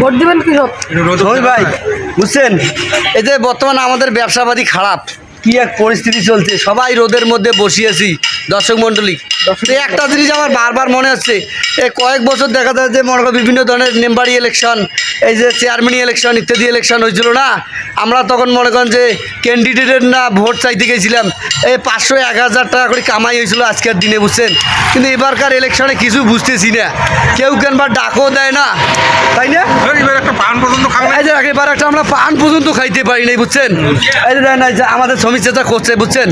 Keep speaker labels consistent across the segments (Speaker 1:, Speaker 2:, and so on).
Speaker 1: Vote দিবেন কি
Speaker 2: ওই ভাই বুঝছেন এই যে বর্তমান আমাদের ব্যবসাবাদী খারাপ, কি এক পরিস্থিতি চলছে? সবাই রোদের মধ্যে বসিয়েছি দর্শক মণ্ডলী। একটা জিনিস আমার বারবার মনে হচ্ছে এই কয়েক বছর দেখা যায় যে মনে বিভিন্ন ধরনের মেম্বারি ইলেকশন এই যে চেয়ারম্যান ইলেকশন ইত্যাদি ইলেকশন হয়েছিল না? আমরা তখন মনে করেন যে ক্যান্ডিডেটের না ভোট চাইতে গেছিলাম। এই পাঁচশো এক হাজার টাকা করে কামাই হয়েছিল আজকের দিনে বুঝছেন কিন্তু এবারকার ইলেকশনে কিছু বুঝতেছি না। কেউ কেন বা ডাকও দেয় না। তাই না
Speaker 3: এবার একটা পান পর্যন্ত খাবে
Speaker 2: এই যে একেবার একটা আমরা পান পর্যন্ত খাইতে পারি নাই, বুঝছেন? এই যে যে আমাদের শ্রমিক চেষ্টা করছে, বুঝছেন?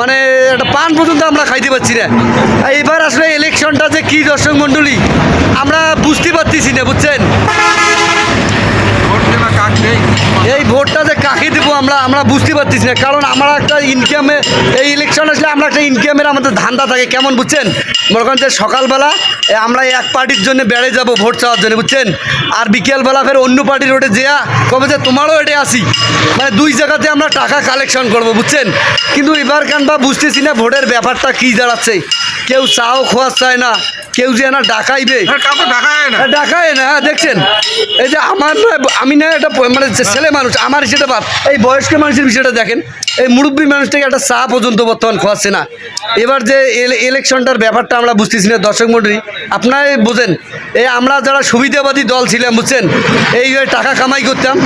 Speaker 2: মানে একটা পান পর্যন্ত আমরা খাইতে পারছি না। এইবার আসলে ইলেকশনটা যে কি দর্শক মণ্ডলী, আমরা বুঝতে পারতেছি না, বুঝছেন
Speaker 3: ভোট দেবা কাক নেই
Speaker 2: এই ভোটটা যে কাকে দেবো আমরা আমরা বুঝতে পারতেছি না। কারণ আমরা একটা ইনকামে এই ইলেকশন আসলে আমরা একটা ইনকামের আমাদের ধান্দা থাকে, কেমন বুঝছেন? মনে করেন যে সকালবেলা আমরা এক পার্টির জন্য বেড়ে যাব ভোট চাওয়ার জন্য, বুঝছেন? আর বিকেলবেলা ফের অন্য পার্টির রোডে যেয়া কবে যে তোমারও এটে আসি। মানে দুই জায়গাতে আমরা টাকা কালেকশন করব, বুঝছেন? কিন্তু এবার কান বা বুঝতেছি না ভোটের ব্যাপারটা কী দাঁড়াচ্ছে। কেউ চাও খোয়া চায় না কেউ যে না ডাকাইবে।
Speaker 3: কাউকে দেখা না।
Speaker 2: হ্যাঁ, দেখছেন? এই যে আমার না আমি না একটা প- মানে ছেলে মানুষ আমার সেটা ভাব এই বয়স্ক মানুষের বিষয়টা দেখেন এই মুরব্বী মানুষটাকে একটা চা পর্যন্ত বর্তমান খোয়াচ্ছে না। এবার যে ইলেকশনটার ব্যাপারটা আমরা বুঝতেছি না দর্শক মন্ডলী আপনারাই বোঝেন এই আমরা যারা সুবিধাবাদী দল ছিলাম বুঝছেন? এই টাকা কামাই করতাম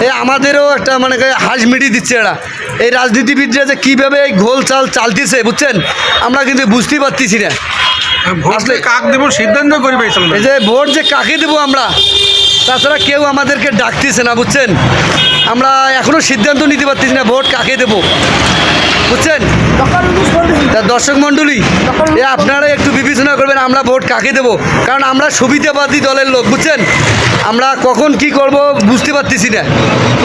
Speaker 2: এই আমাদেরও একটা মানে হাঁস মিটি দিচ্ছে এরা। এই রাজনীতিবিদরা যে কীভাবে এই ঘোল চাল চালতেছে বুঝছেন? আমরা কিন্তু বুঝতেই পারতেছি না। আসলে-
Speaker 3: কাক দেব সিদ্ধান্ত করি পাইছিল
Speaker 2: এই যে ভোট যে কাকে দেবো আমরা তাছাড়া কেউ আমাদেরকে ডাকতেছে না বুঝছেন? আমরা এখনও সিদ্ধান্ত নিতে পারতেছি না ভোট কাকে দেবো। বুঝছেন? তা দর্শক মণ্ডলী এ আপনারা একটু বিবেচনা করবেন আমরা ভোট কাকে দেবো। কারণ আমরা সুবিধাবাদী দলের লোক বুঝছেন? আমরা কখন কি করব বুঝতে পারতেছি না।